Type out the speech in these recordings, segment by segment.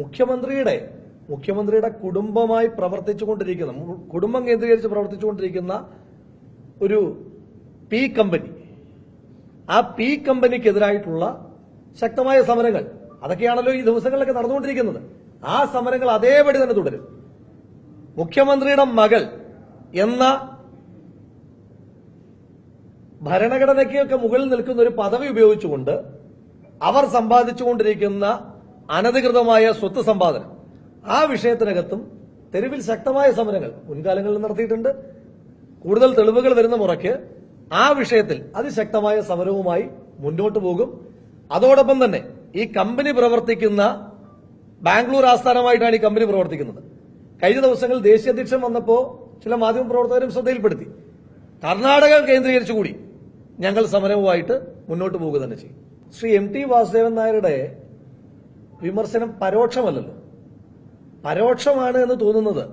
മുഖ്യമന്ത്രിയുടെ മുഖ്യമന്ത്രിയുടെ കുടുംബമായി പ്രവർത്തിച്ചുകൊണ്ടിരിക്കുന്ന കുടുംബം കേന്ദ്രീകരിച്ച് പ്രവർത്തിച്ചുകൊണ്ടിരിക്കുന്ന ഒരു പി കമ്പനി. ആ പി കമ്പനിക്കെതിരായിട്ടുള്ള ശക്തമായ സമരങ്ങൾ. അതൊക്കെയാണല്ലോ ഈ ദിവസങ്ങളിലൊക്കെ നടന്നുകൊണ്ടിരിക്കുന്നത്. ആ സമരങ്ങൾ അതേപടി തന്നെ തുടരും. മുഖ്യമന്ത്രിയുടെ മകൾ എന്ന ഭരണഘടനയ്ക്കൊക്കെ മുകളിൽ നിൽക്കുന്ന ഒരു പദവി ഉപയോഗിച്ചുകൊണ്ട് അവർ സമ്പാദിച്ചുകൊണ്ടിരിക്കുന്ന അനധികൃതമായ സ്വത്ത് സമ്പാദനം. ആ വിഷയത്തിനകത്തും തെരുവിൽ ശക്തമായ സമരങ്ങൾ മുൻകാലങ്ങളിൽ നടത്തിയിട്ടുണ്ട്. കൂടുതൽ തെളിവുകൾ വരുന്ന മുറയ്ക്ക് ആ വിഷയത്തിൽ അതിശക്തമായ സമരവുമായി മുന്നോട്ട് പോകും. അതോടൊപ്പം തന്നെ ഈ കമ്പനി പ്രവർത്തിക്കുന്ന ബാംഗ്ലൂർ ആസ്ഥാനമായിട്ടാണ് ഈ കമ്പനി പ്രവർത്തിക്കുന്നത്. കഴിഞ്ഞ ദിവസങ്ങളിൽ ദേശീയ അധ്യക്ഷൻ വന്നപ്പോൾ ചില മാധ്യമ പ്രവർത്തകരും ശ്രദ്ധയിൽപ്പെടുത്തി. കർണാടക കേന്ദ്രീകരിച്ചുകൂടി ഞങ്ങൾ സമരവുമായിട്ട് മുന്നോട്ട് പോകുക തന്നെ ചെയ്യും. ശ്രീ എം ടി വാസുദേവൻ നായരുടെ വിമർശനം പരോക്ഷമല്ലല്ലോ. പരോക്ഷമാണ് എന്ന് തോന്നുന്നത്.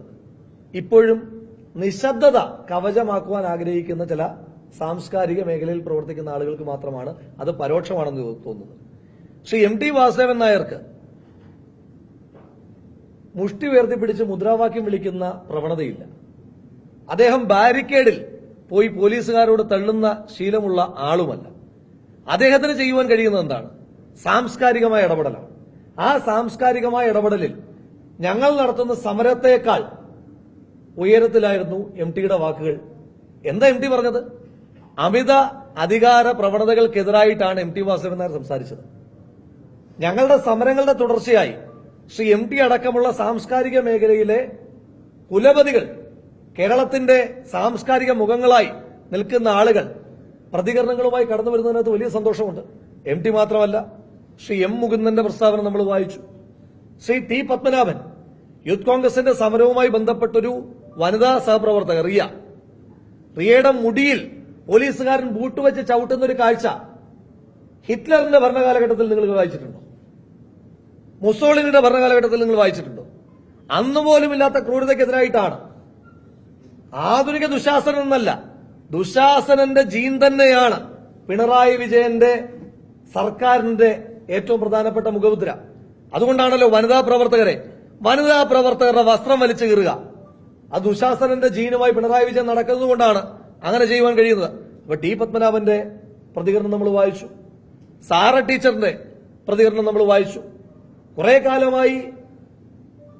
ഇപ്പോഴും നിശബ്ദത കവചമാക്കുവാൻ ആഗ്രഹിക്കുന്ന ചില സാംസ്കാരിക മേഖലയിൽ പ്രവർത്തിക്കുന്ന ആളുകൾക്ക് മാത്രമാണ് അത് പരോക്ഷമാണെന്ന് തോന്നുന്നത്. ശ്രീ എം ടി വാസുദേവൻ നായർക്ക് മുഷ്ടി ഉയർത്തിപ്പിടിച്ച് മുദ്രാവാക്യം വിളിക്കുന്ന പ്രവണതയില്ല. അദ്ദേഹം ബാരിക്കേഡിൽ പോയി പോലീസുകാരോട് തള്ളുന്ന ശീലമുള്ള ആളുമല്ല. അദ്ദേഹത്തിന് ചെയ്യുവാൻ കഴിയുന്നത് എന്താണ്? സാംസ്കാരികമായ ഇടപെടലാണ്. ആ സാംസ്കാരികമായ ഇടപെടലിൽ ഞങ്ങൾ നടത്തുന്ന സമരത്തേക്കാൾ ഉയരത്തിലായിരുന്നു എം ടിയുടെ വാക്കുകൾ. എന്താ എം ടി പറഞ്ഞത്? അമിത അധികാര പ്രവണതകൾക്കെതിരായിട്ടാണ് എം ടി വാസുദേവൻ നായർ സംസാരിച്ചത്. ഞങ്ങളുടെ സമരങ്ങളുടെ തുടർച്ചയായി ശ്രീ എം ടി അടക്കമുള്ള സാംസ്കാരിക മേഖലയിലെ കുലപതികൾ കേരളത്തിന്റെ സാംസ്കാരിക മുഖങ്ങളായി നിൽക്കുന്ന ആളുകൾ പ്രതികരണങ്ങളുമായി കടന്നു വരുന്നതിനകത്ത് വലിയ സന്തോഷമുണ്ട്. എം ടി മാത്രമല്ല ശ്രീ എം മുകുന്ദന്റെ പ്രസ്താവന നമ്മൾ വായിച്ചു. ശ്രീ ടി പത്മനാഭൻ യൂത്ത് കോൺഗ്രസിന്റെ സമരവുമായി ബന്ധപ്പെട്ടൊരു വനിതാ സഹപ്രവർത്തകർ റിയ. റിയയുടെ മുടിയിൽ പോലീസുകാരൻ ബൂട്ട് വെച്ച് ചവിട്ടുന്ന ഒരു കാഴ്ച ഹിറ്റ്ലറിന്റെ ഭരണകാലഘട്ടത്തിൽ നിങ്ങൾ വായിച്ചിട്ടുണ്ടോ? മുസോളിനിയുടെ ഭരണകാലഘട്ടത്തിൽ നിങ്ങൾ വായിച്ചിട്ടുണ്ടോ? അന്ന് പോലും ഇല്ലാത്ത ക്രൂരതയ്ക്കെതിരായിട്ടാണ്. ആധുനിക ദുശാസനൻ എന്നല്ല ദുശാസനന്റെ ജീൻ തന്നെയാണ് പിണറായി വിജയന്റെ സർക്കാരിന്റെ ഏറ്റവും പ്രധാനപ്പെട്ട മുഖമുദ്ര. അതുകൊണ്ടാണല്ലോ വനിതാ പ്രവർത്തകരെ വനിതാ പ്രവർത്തകരുടെ വസ്ത്രം വലിച്ചു കീറുക. അത് ദുശാസനന്റെ ജീനുമായി പിണറായി വിജയൻ നടക്കുന്നത് കൊണ്ടാണ് അങ്ങനെ ചെയ്യുവാൻ കഴിയുന്നത്. അപ്പൊ ടി പത്മനാഭന്റെ പ്രതികരണം നമ്മൾ വായിച്ചു. സാറ ടീച്ചറിന്റെ പ്രതികരണം നമ്മൾ വായിച്ചു. കുറെ കാലമായി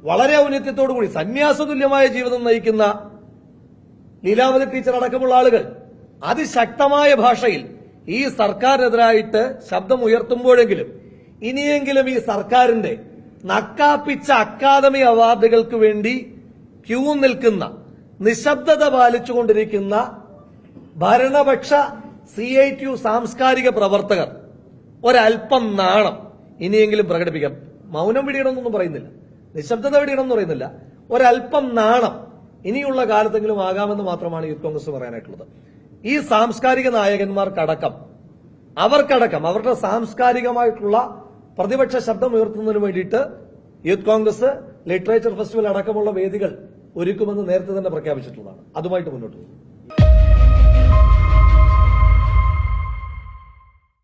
വളരെ ഔന്നത്യത്തോടു കൂടി സന്യാസതുല്യമായ ജീവിതം നയിക്കുന്ന ലീലാവതി ടീച്ചർ അടക്കമുള്ള ആളുകൾ അതിശക്തമായ ഭാഷയിൽ ഈ സർക്കാരിനെതിരായിട്ട് ശബ്ദം ഉയർത്തുമ്പോഴെങ്കിലും ഇനിയെങ്കിലും ഈ സർക്കാരിന്റെ നക്കാപ്പിച്ച അക്കാദമി അവാർഡുകൾക്ക് വേണ്ടി ക്യൂ നിൽക്കുന്ന നിശബ്ദത പാലിച്ചുകൊണ്ടിരിക്കുന്ന ഭരണപക്ഷ സി ഐ ടി യു സാംസ്കാരിക പ്രവർത്തകർ ഒരൽപ്പം നാണം ഇനിയെങ്കിലും പ്രകടിപ്പിക്കാം. മൗനം വെടിയണമെന്നൊന്നും പറയുന്നില്ല. നിശബ്ദത വെടിയണമെന്ന് പറയുന്നില്ല. ഒരൽപ്പം നാണം ഇനിയുള്ള കാലത്തെങ്കിലും ആകാമെന്ന് മാത്രമാണ് യൂത്ത് കോൺഗ്രസ് പറയാനായിട്ടുള്ളത്. ഈ സാംസ്കാരിക നായകന്മാർക്കടക്കം അവർക്കടക്കം അവരുടെ സാംസ്കാരികമായിട്ടുള്ള പ്രതിപക്ഷ ശബ്ദം ഉയർത്തുന്നതിന് വേണ്ടിയിട്ട് യൂത്ത് കോൺഗ്രസ് ലിറ്ററേച്ചർ ഫെസ്റ്റിവൽ അടക്കമുള്ള വേദികൾ ഒരുക്കുമെന്ന് നേരത്തെ തന്നെ പ്രഖ്യാപിച്ചിട്ടുള്ളതാണ്. അതുമായിട്ട് മുന്നോട്ട് പോകും.